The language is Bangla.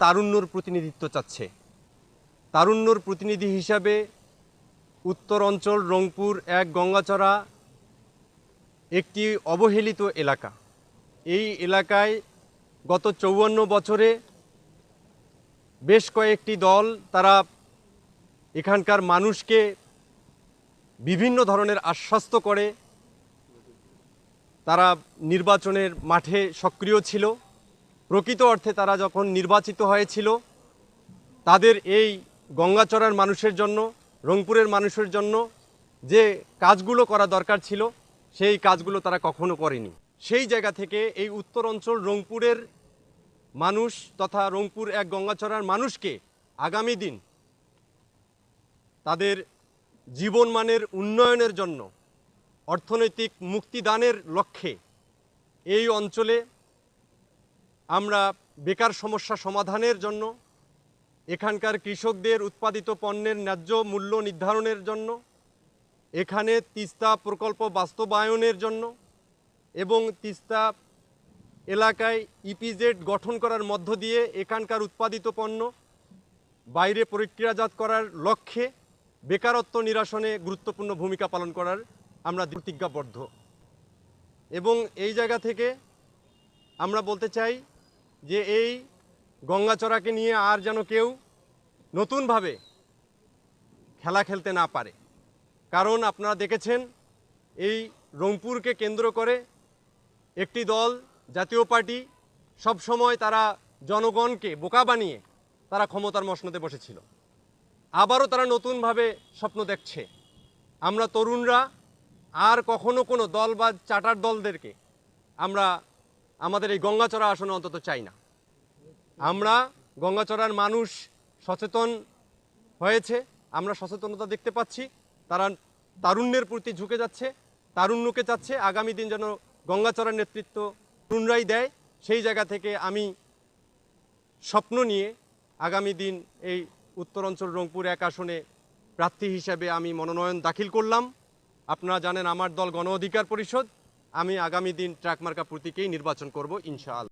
তারুণ্যর প্রতিনিধিত্ব চাচ্ছে। তারুণ্যর প্রতিনিধি হিসাবে উত্তর অঞ্চল রংপুর এক গঙ্গাচড়া একটি অবহেলিত এলাকা। এই এলাকায় গত চৌয়ান্ন বছরে বেশ কয়েকটি দল তারা এখানকার মানুষকে বিভিন্ন ধরনের আশ্বস্ত করে, তারা নির্বাচনের মাঠে সক্রিয় ছিল। প্রকৃত অর্থে তারা যখন নির্বাচিত হয়েছিল, তাদের এই গঙ্গাচড়ার মানুষের জন্য, রংপুরের মানুষের জন্য যে কাজগুলো করা দরকার ছিল, সেই কাজগুলো তারা কখনো করেনি। সেই জায়গা থেকে এই উত্তর অঞ্চল রংপুরের মানুষ তথা রংপুর এক গঙ্গাচড়ার মানুষকে আগামী দিন তাদের জীবনমানের উন্নয়নের জন্য অর্থনৈতিক মুক্তিদানের লক্ষ্যে এই অঞ্চলে আমরা বেকার সমস্যা সমাধানের জন্য, এখানকার কৃষকদের উৎপাদিত পণ্যের ন্যায্য মূল্য নির্ধারণের জন্য, এখানে তিস্তা প্রকল্প বাস্তবায়নের জন্য এবং তিস্তা এলাকায় ইপিজেড গঠন করার মধ্য দিয়ে এখানকার উৎপাদিত পণ্য বাইরে প্রক্রিয়াজাত করার লক্ষ্যে বেকারত্ব নিরাসনে গুরুত্বপূর্ণ ভূমিকা পালন করার আমরা প্রতিজ্ঞাবদ্ধ। এবং এই জায়গা থেকে আমরা বলতে চাই যে এই গঙ্গাচড়াকে নিয়ে আর যেন কেউ নতুনভাবে খেলা খেলতে না পারে। কারণ আপনারা দেখেছেন, এই রংপুরকে কেন্দ্র করে একটি দল, জাতীয় পার্টি, সব সময় তারা জনগণকে বোকা বানিয়ে তারা ক্ষমতার মসনদে বসেছিল। আবারও তারা নতুনভাবে স্বপ্ন দেখছে। আমরা তরুণরা, আর কখনো কোনো দল বা চাটার দলদেরকে আমরা আমাদের এই গঙ্গাচড়া আসনে অন্তত চাই না। আমরা গঙ্গাচড়ার মানুষ সচেতন হয়েছে, আমরা সচেতনতা দেখতে পাচ্ছি, তারা তারুণ্যের প্রতি ঝুঁকে যাচ্ছে, তারুণ্যকে চাচ্ছে, আগামী দিন যেন গঙ্গাচড়ার নেতৃত্ব তরুণরাই দেয়, সেই জায়গা থেকে আমি স্বপ্ন নিয়ে আগামী দিন এই উত্তরাঞ্চল রংপুর এক আসনে প্রার্থী হিসেবে আমি মনোনয়ন দাখিল করলাম। আপনারা জানেন আমার দল গণ অধিকার পরিষদ। আমি আগামী দিন ট্রাক মার্কা প্রতীকেই নির্বাচন করব ইনশাআল্লাহ।